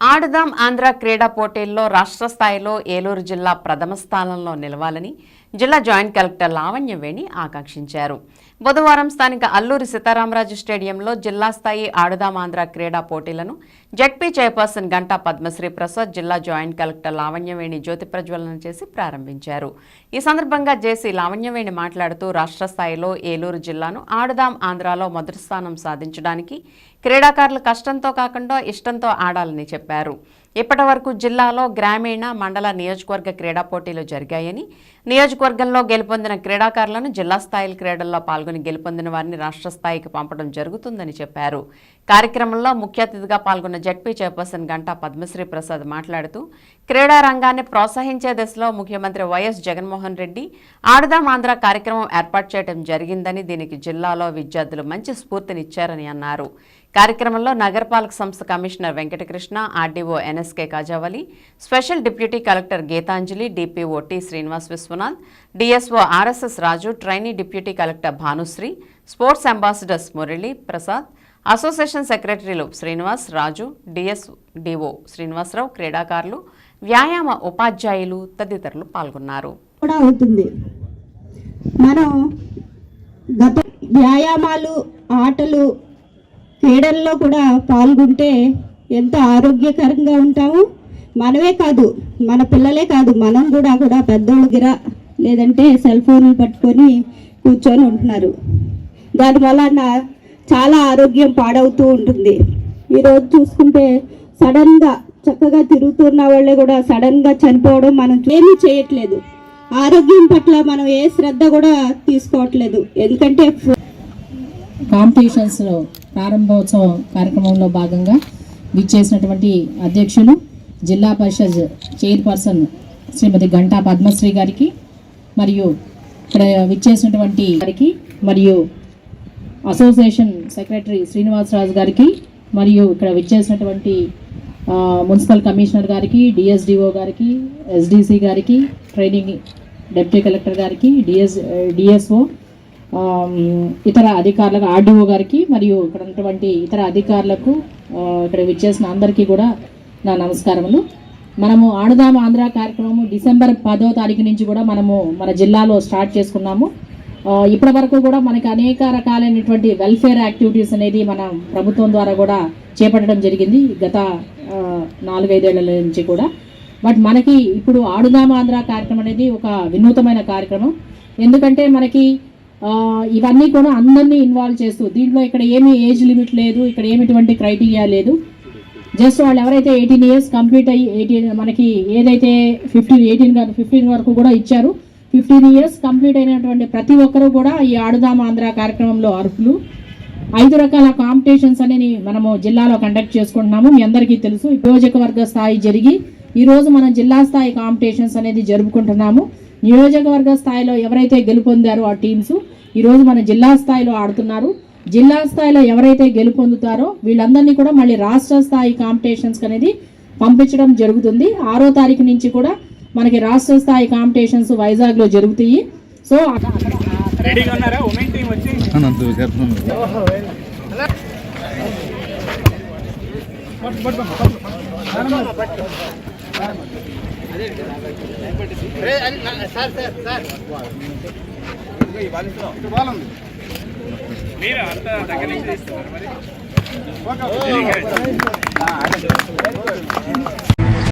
ఆడదాం ఆంధ్ర క్రీడా పోటీల్లో రాష్ట్ర స్థాయిలో ఏలూరు జిల్లా ప్రథమ స్థానంలో నిలవాలని జిల్లా జాయింట్ కలెక్టర్ లావణ్యవేణి ఆకాంక్షించారు. బుధవారం స్థానిక అల్లూరి సీతారామరాజు స్టేడియంలో జిల్లా స్థాయి ఆడుదాం ఆంధ్ర క్రీడా పోటీలను జడ్పీ చైర్పర్సన్ గంటా పద్మశ్రీ ప్రసాద్ జిల్లా జాయింట్ కలెక్టర్ లావణ్యవేణి జ్యోతి ప్రజ్వలన చేసి ప్రారంభించారు. ఈ సందర్భంగా జేసీ లావణ్యవేణి మాట్లాడుతూ రాష్ట్ర స్థాయిలో ఏలూరు జిల్లాను ఆడుదాం ఆంధ్రాలో మొదటి స్థానం సాధించడానికి క్రీడాకారులు కష్టంతో కాకుండా ఇష్టంతో ఆడాలని చెప్పారు. ఇప్పటి వరకు జిల్లాలో గ్రామీణ మండల నియోజకవర్గ క్రీడా పోటీలు జరిగాయని నియోజకవర్గంలో గెలుపొందిన క్రీడాకారులను జిల్లా స్థాయి క్రీడల్లో పాల్గొని గెలుపొందిన వారిని రాష్ట్ర స్థాయికి పంపడం జరుగుతుందని చెప్పారు. కార్యక్రమంలో ముఖ్య అతిథిగా పాల్గొన్న జడ్పీ చైర్పర్సన్ గంటా పద్మశ్రీ ప్రసాద్ మాట్లాడుతూ క్రీడా రంగాన్ని ప్రోత్సహించే దిశలో ముఖ్యమంత్రి వైఎస్ జగన్మోహన్ రెడ్డి ఆడదాం ఆంధ్ర కార్యక్రమం ఏర్పాటు చేయడం జరిగిందని దీనికి జిల్లాలో విద్యార్థులు మంచి స్ఫూర్తినిచ్చారని అన్నారు. కార్యక్రమంలో నగరపాలక సంస్థ commissioner Venkatakrishna RDO NSK Kajavali special deputy collector Geethanjali DPO T Srinivas Viswanath DSO RSS Raju trainee deputy collector Bhanusri sports ambassadors Murali Prasad association సెక్రటరీలు శ్రీనివాస్ రాజు డిఎస్ డిఓ శ్రీనివాసరావు క్రీడాకారులు వ్యాయామ ఉపాధ్యాయులు తదితరులు పాల్గొన్నారు. కూడా అవుతుంది. మనం గత వ్యాయామాలు ఆటలు క్రీడల్లో కూడా పాల్గొంటే ఎంతో ఆరోగ్యకరంగా ఉంటాము మనమే కాదు మన పిల్లలే కాదు మనం కూడా కూడా పెద్దోళ్ళుగిరా లేదంటే సెల్ ఫోన్లు పట్టుకొని కూర్చొని ఉంటున్నారు. దానివల్ల నా- చాలా ఆరోగ్యం పాడవుతూ ఉంటుంది. ఈరోజు చూసుకుంటే సడన్గా చక్కగా తిరుగుతున్న వాళ్ళే కూడా సడన్గా చనిపోవడం మనం ఏమీ చేయట్లేదు. ఆరోగ్యం పట్ల మనం ఏ శ్రద్ధ కూడా తీసుకోవట్లేదు. ఎందుకంటే కాంపిటీషన్స్ ప్రారంభోత్సవ కార్యక్రమంలో భాగంగా విచ్చేసినటువంటి అధ్యక్షులు జిల్లా పరిషత్ చైర్పర్సన్ శ్రీమతి గంటా పద్మశ్రీ గారికి మరియు ఇక్కడ విచ్చేసినటువంటి గారికి మరియు అసోసియేషన్ సెక్రటరీ శ్రీనివాసరాజు గారికి మరియు ఇక్కడ విచ్చేసినటువంటి మున్సిపల్ కమిషనర్ గారికి డిఎస్డిఓ గారికి ఎస్డిసి గారికి ట్రైనింగ్ డెప్యూటీ కలెక్టర్ గారికి డిఎస్ డిఎస్ఓ ఇతర అధికారులకు ఆర్డీఓ గారికి మరియు ఇక్కడ ఉన్నటువంటి ఇతర అధికారులకు ఇక్కడ విచ్చేసిన అందరికీ కూడా నా నమస్కారములు. మనము ఆడుదాం ఆంధ్ర కార్యక్రమము డిసెంబర్ పదో తారీఖు నుంచి కూడా మనము మన జిల్లాలో స్టార్ట్ చేసుకున్నాము. ఇప్పటి వరకు కూడా మనకి అనేక రకాలైనటువంటి వెల్ఫేర్ యాక్టివిటీస్ అనేది మన ప్రభుత్వం ద్వారా కూడా చేపట్టడం జరిగింది గత నాలుగైదేళ్ళ నుంచి కూడా. బట్ మనకి ఇప్పుడు ఆడుదాం ఆంధ్ర కార్యక్రమం అనేది ఒక వినూతమైన కార్యక్రమం. ఎందుకంటే మనకి ఇవన్నీ కూడా అందరినీ ఇన్వాల్వ్ చేస్తూ దీంట్లో ఇక్కడ ఏమీ ఏజ్ లిమిట్ లేదు ఇక్కడ ఏమిటువంటి క్రైటీరియా లేదు. జస్ట్ వాళ్ళు ఎవరైతే ఎయిటీన్ ఇయర్స్ కంప్లీట్ అయ్యి ఎయిటీన్ మనకి ఏదైతే ఫిఫ్టీన్ ఎయిటీన్ కాదు ఫిఫ్టీన్ వరకు కూడా ఇచ్చారు ఫిఫ్టీన్ ఇయర్స్ కంప్లీట్ అయినటువంటి ప్రతి ఒక్కరూ కూడా ఈ ఆడుదాం ఆంధ్ర కార్యక్రమంలో అర్హులు. ఐదు రకాల కాంపిటీషన్స్ అనేది మనము జిల్లాలో కండక్ట్ చేసుకుంటున్నాము. మీ అందరికీ తెలుసు నియోజకవర్గ స్థాయి జరిగి ఈరోజు మనం జిల్లా స్థాయి కాంపిటీషన్స్ అనేది జరుపుకుంటున్నాము. నియోజకవర్గ స్థాయిలో ఎవరైతే గెలుపొందారో ఆ టీమ్స్ ఈ రోజు మన జిల్లా స్థాయిలో ఆడుతున్నారు. జిల్లా స్థాయిలో ఎవరైతే గెలుపొందుతారో వీళ్ళందరినీ కూడా మళ్ళీ రాష్ట్ర స్థాయి కాంపిటీషన్స్ అనేది పంపించడం జరుగుతుంది. ఆరో తారీఖు నుంచి కూడా మనకి రాష్ట్ర స్థాయి కాంపిటీషన్స్ వైజాగ్లో జరుగుతాయి. సో రెడీగా వచ్చి అనంత చెప్తున్నాను మీరు అంత దగ్గర నుంచి తీస్తున్నారు మరి.